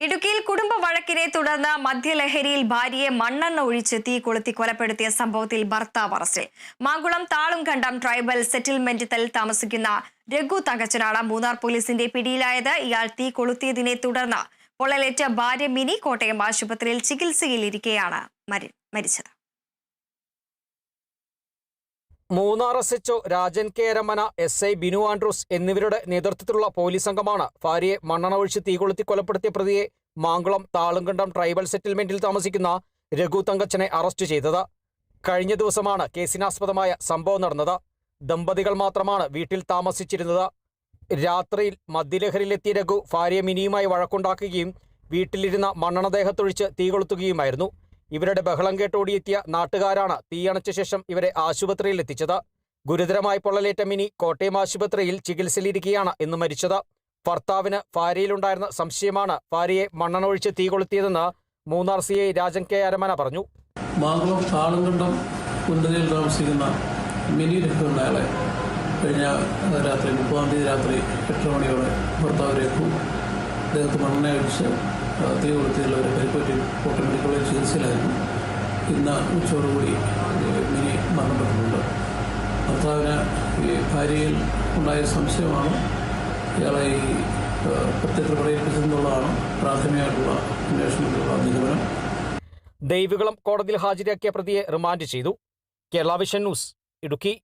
ഇടുക്കിയിൽ കുടുംബ വഴക്കിനെ തുടർന്ന് മദ്യലഹരിയിൽ ഭാര്യയെ മണ്ണെണ്ണ ഒഴിച്ച് തീ കൊളുത്തി കൊലപ്പെടുത്തിയ സംഭവത്തിൽ ഭർത്താവ് അറസ്റ്റിൽ. മാങ്കുളം താളും കണ്ടം ട്രൈബൽ സെറ്റിൽമെന്റിൽ താമസിക്കുന്ന രഘു തങ്കച്ചനാണ് മൂന്നാർ പോലീസിന്റെ പിടിയിലായത്. ഇയാൾ തീ കൊളുത്തിയതിനെ തുടർന്ന് പൊള്ളലേറ്റ ഭാര്യ മിനി കോട്ടയം ആശുപത്രിയിൽ ചികിത്സയിലിരിക്കെയാണ് മരി- മരിച്ചത്. Munnar S H O Rajan K Ramana S I Binu Andrews എന്നിവരുടെ നേതൃത്വത്തിലുള്ള പോലീസ് സംഘമാണ് ഭാര്യയെ മണ്ണെണ്ണ ഒഴിച്ച് തീകൊളുത്തി കൊലപ്പെടുത്തിയ പ്രതിയെ മാങ്കുളം താളുങ്കണ്ടം ട്രൈബൽ സെറ്റിൽമെന്റിൽ താമസിക്കുന്ന രഘു തങ്കച്ചനെ അറസ്റ്റ് ചെയ്തത്. കഴിഞ്ഞ ദിവസമാണ് കേസിനാസ്പദമായ സംഭവം നടന്നത്. ദമ്പതികൾ മാത്രമാണ് വീട്ടിൽ താമസിച്ചിരുന്നത്. രാത്രിയിൽ മദ്യലഹരിയിലെത്തിയ രഘു ഭാര്യ മിനിയുമായി വഴക്കുണ്ടാക്കുകയും വീട്ടിലിരുന്ന മണ്ണെണ്ണ ദേഹത്തൊഴിച്ച് തീ കൊളുത്തുകയുമായിരുന്നു ഇവരുടെ ബഹളം കേട്ടോടിയെത്തിയ നാട്ടുകാരാണ് തീയണച്ച ശേഷം ഇവരെ ആശുപത്രിയിൽ എത്തിച്ചത്. ഗുരുതരമായി പൊള്ളലേറ്റ മിനി കോട്ടയം ആശുപത്രിയിൽ ചികിത്സയിലിരിക്കുകയാണ് ഇന്ന് മരിച്ചത്. ഭർത്താവിന് ഭാര്യയിലുണ്ടായിരുന്ന സംശയമാണ് ഭാര്യയെ മണ്ണെണ്ണൊഴിച്ച് തീ കൊളുത്തിയതെന്ന് Munnar C I Rajan K Aramana പറഞ്ഞു. മാങ്കുളം താളുംകണ്ടം കുണ്ടനയിൽ താമസിക്കുന്ന മിനി രഘു കഴിഞ്ഞ രാത്രി മുപ്പതാം തീയതി രാത്രി എട്ട് മണിയോടെ ഭർത്താവ് രഘു അദ്ദേഹത്തെ മണ്ണെണ്ണ അടിച്ച് തീ കൊളുത്തിയുള്ള ഒരു പരിപ്പറ്റി കോളേജ് ചികിത്സയിലായിരുന്നു ഇന്ന് ഉച്ചയോടുകൂടി മിനി മരണപ്പെട്ടിട്ടുണ്ട് ഭർത്താവിന് ഈ ഭാര്യയിൽ ഉണ്ടായ സംശയമാണ്. ഇയാളെ ഈ പ്രത്യക്ഷ പ്രേരിപ്പിച്ചെന്നുള്ളതാണ് പ്രാഥമികമായിട്ടുള്ള അന്വേഷണത്തിലുള്ള നിഗമനം. ദൈവികളം കോടതിയിൽ ഹാജരാക്കിയ പ്രതിയെ റിമാൻഡ് ചെയ്തു. Kerala vision news Idukki.